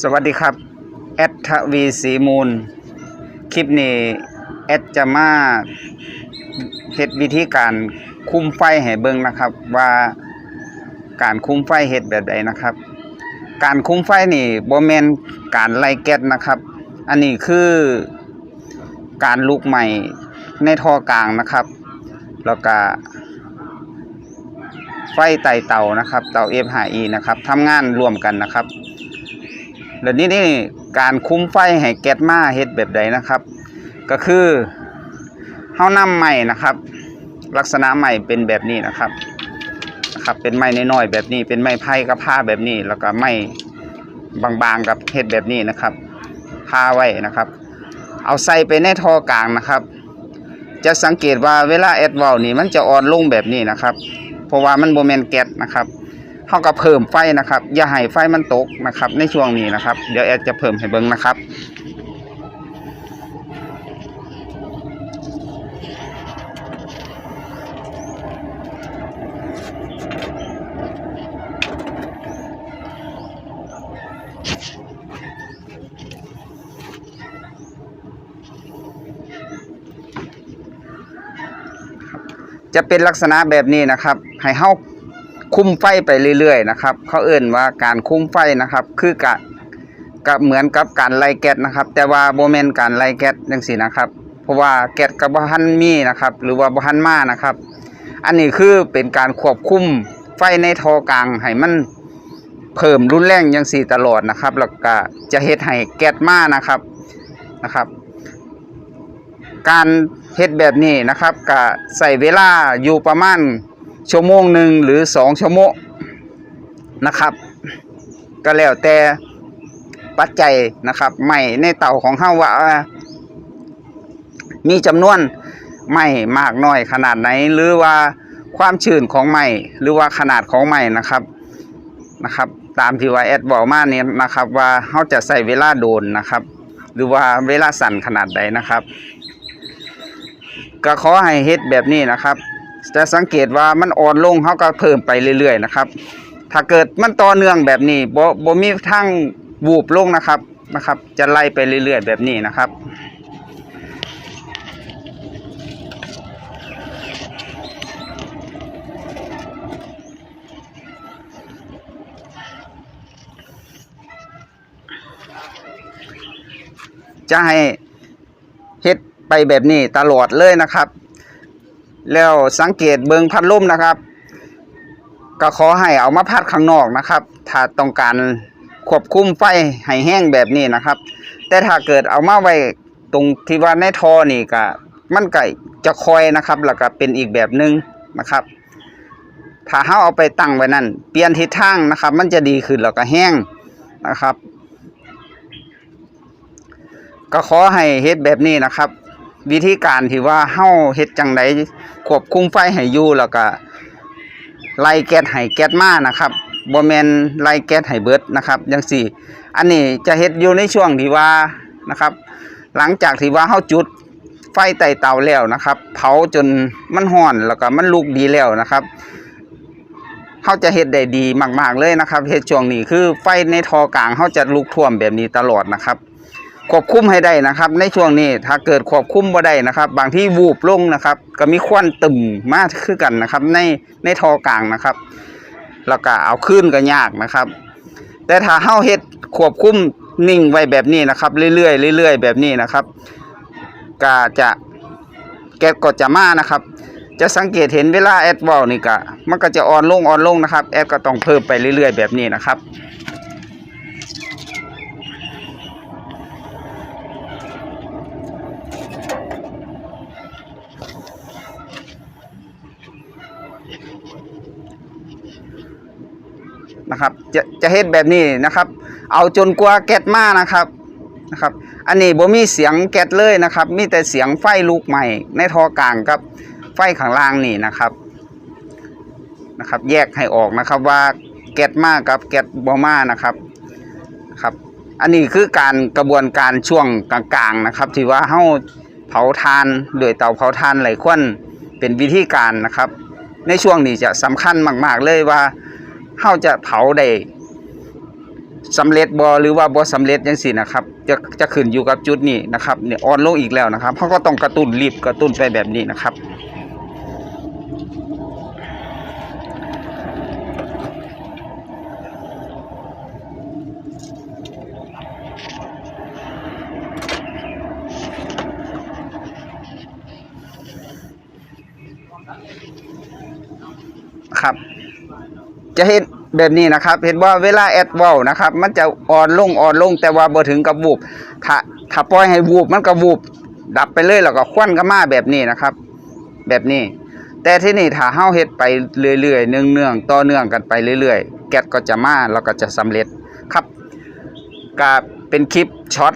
สวัสดีครับ แอดทวีสีมูล คลิปนี้แอดจะมาเฮ็ดวิธีการคุมไฟให้เบิ่งนะครับ ว่าการคุมไฟเฮ็ดแบบใดนะครับ การคุมไฟนี่บ่แม่นการไล่แก๊สนะครับ อันนี้คือการลุกใหม่ในท่อกลางนะครับ แล้วก็ ไฟไต่เตานะครับ เตา F5E นะครับทำงานร่วมกันนะครับแล้วนี่นี่การคุ้มไฟให้แก๊สมาเฮ็ดแบบใดนะครับ ก็คือเฮานำไม้นะครับ ลักษณะไม้เป็นแบบนี้นะครับนะครับเป็นไม้น้อยๆแบบนี้เป็นไม้ไผ่กับผ้าแบบนี้ แล้วก็ไม้บางๆกับเฮ็ดแบบนี้นะครับผ้าไว้นะครับ เอาใส่ไปในท่อกลางนะครับ จะสังเกตว่าเวลาแอดเว้านี่มันจะอ่อนลงแบบนี้นะครับ เพราะว่ามันบ่แม่นแก๊สนะครับเขาก็เพิ่มไฟนะครับ อย่าให้ไฟมันตกนะครับ ในช่วงนี้นะครับ เดี๋ยวแอดจะเพิ่มให้เบิ้งนะครับ จะเป็นลักษณะแบบนี้นะครับให้เฮาคุ้มไฟไปเรื่อยๆนะครับ เขาเอื่นว่าการคุ้มไฟนะครับ คือกะกะเหมือนกับการไล่แก๊สนะครับ แต่ว่าโบแมนการไล่แก๊สจังซี่นะครับ เพราะว่าแก๊สกับบ่ทันมีนะครับ หรือว่าบ่ทันมานะครับ อันนี้คือเป็นการควบคุมไฟในท่อกลางให้มันเพิ่มรุนแรงจังซี่ตลอดนะครับ แล้วก็จะเฮ็ดให้แก๊สมานะครับนะครับ การเฮ็ดแบบนี้นะครับก็ใส่เวลาอยู่ประมาณชั่วโมงหนึ่งหรือสองชั่วโมงนะครับ ก็แล้วแต่ปัจจัยนะครับไหม้ในเต่าของเฮาว่า มีจำนวนไหม้มากน้อยขนาดไหน หรือว่าความชื้นของไหม้หรือว่าขนาดของไหม้นะครับนะครับ ตามที่ว่าแอดบอกมาเนี่ยนะครับ ว่าเฮาจะใส่เวลาโดนนะครับ หรือว่าเวลาสั่นขนาดใดนะครับ ก็ขอให้เฮ็ดแบบนี้นะครับจะสังเกตว่ามันอ่อนลงเขาก็เพิ่มไปเรื่อยๆนะครับ ถ้าเกิดมันต่อเนื่องแบบนี้บ่บ่มีทางวูบลงนะครับนะครับ จะไล่ไปเรื่อยๆแบบนี้นะครับจะให้ ไปแบบนี้ตลอดเลยนะครับ แล้วสังเกตเบิงพัดลมนะครับ ก็ขอให้เอามาพัดข้างนอกนะครับ ถ้าต้องการควบคุมไฟให้แห้งแบบนี้นะครับ แต่ถ้าเกิดเอามาไว้ตรงที่ว่าในทอนี่ก็มันก็จะคอยนะครับแล้วก็เป็นอีกแบบหนึ่งนะครับ ถ้าเฮาเอาไปตั้งไว้นั่นเปลี่ยนทิศทางนะครับ มันจะดีขึ้นแล้วก็แห้งนะครับ ก็ขอให้เฮ็ดแบบนี้นะครับ วิธีการที่ว่าเฮาเฮ็ดจังไดควบคุมไฟให้อยู่แล้วก็ไล่แก๊สให้แก๊สมานะครับบ่แมนไล่แก๊สให้เบิดนะครับจังซี่ อันนี้จะเฮ็ดอยู่ในช่วงที่ว่านะครับ หลังจากที่ว่าเฮาจุดไฟใต้เตาแล้วนะครับ เผาจนมันร้อนแล้วก็มันลุกดีแล้วนะครับเฮาจะเฮ็ดได้ดีมาก ๆเลยนะครับเฮ็ดช่วงนี้คือไฟในท่อกลางเฮาจะลุกท่วมแบบนี้ตลอดนะครับ ควบคุมให้ได้นะครับ ในช่วงนี้ถ้าเกิดควบคุมบ่ได้นะครับ บางที่วูบลงนะครับ ก็มีควันตึมมากคือกันนะครับ ในในท่อกลางนะครับ แล้วก็เอาขึ้นก็ยากนะครับ แต่ถ้าเฮาเฮ็ดควบคุมนิ่งไว้แบบนี้นะครับ เรื่อยๆเรื่อยๆแบบนี้นะครับก็จะแก๊สก็จะมานะครับ จะสังเกตเห็นเวลาแอดว้านี่ก็มันก็จะอ่อนลงอ่อนลงนะครับแอดก็ต้องเพิ่มไปเรื่อยๆแบบนี้นะครับ นะครับ จะจะเฮ็ดแบบนี้นะครับ เอาจนกว่าแก๊สมานะครับนะครับ อันนี้บ่มีเสียงแก๊สเลยนะครับ มีแต่เสียงไฟลุกใหม่ ในท่อกลางกับไฟข้างล่างนี่นะครับนะครับ แยกให้ออกนะครับว่าแก๊สมากับแก๊สบ่มานะครับครับ อันนี้คือการกระบวนการช่วงกลางๆนะครับที่ว่าเฮาเผาทานด้วยเตาเผาทานไหลควันเป็นวิธีการนะครับ ในช่วงนี้จะสำคัญมาก ๆ เลยว่า เฮาจะเผาได้สำเร็จบ่หรือว่าบ่สำเร็จจังซี่นะครับ จะจะขึ้นอยู่กับจุดนี้นะครับเนี่ยอ่อนลงอีกแล้วนะครับเขาก็ต้องกระตุ้นรีบกระตุ้นไปแบบนี้นะครับ ครับ จะเห็น แบบนี้นะครับเห็นว่าเวลาแอดว้านะครับ มันจะอ่อนลงอ่อนลงแต่ว่าบ่ถึงกับวูบถ้าถ้าปล่อยให้วูบมันก็วูบดับไปเลยแล้วก็ควันก็มาแบบนี้นะครับ แบบนี้ แต่ที่นี่ถ้าเฮาเฮ็ดไปเรื่อยๆเนืองๆต่อเนื่องกันไปเรื่อยๆ แก๊สก็จะมาแล้วก็จะสำเร็จครับก็เป็นคลิปช็อต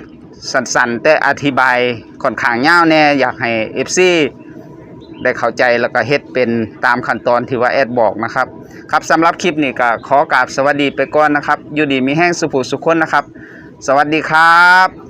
สั้นๆแต่อธิบายค่อนข้างยาวแน่อยากให้ FC ได้เข้าใจแล้วก็เฮ็ดเป็นตามขั้นตอนที่ว่าแอดบอกนะครับ ครับสำหรับคลิปนี้ก็ขอกราบสวัสดีไปก่อนนะครับ อยู่ดีมีแห้งสุภูสุขคนนะครับ สวัสดีครับ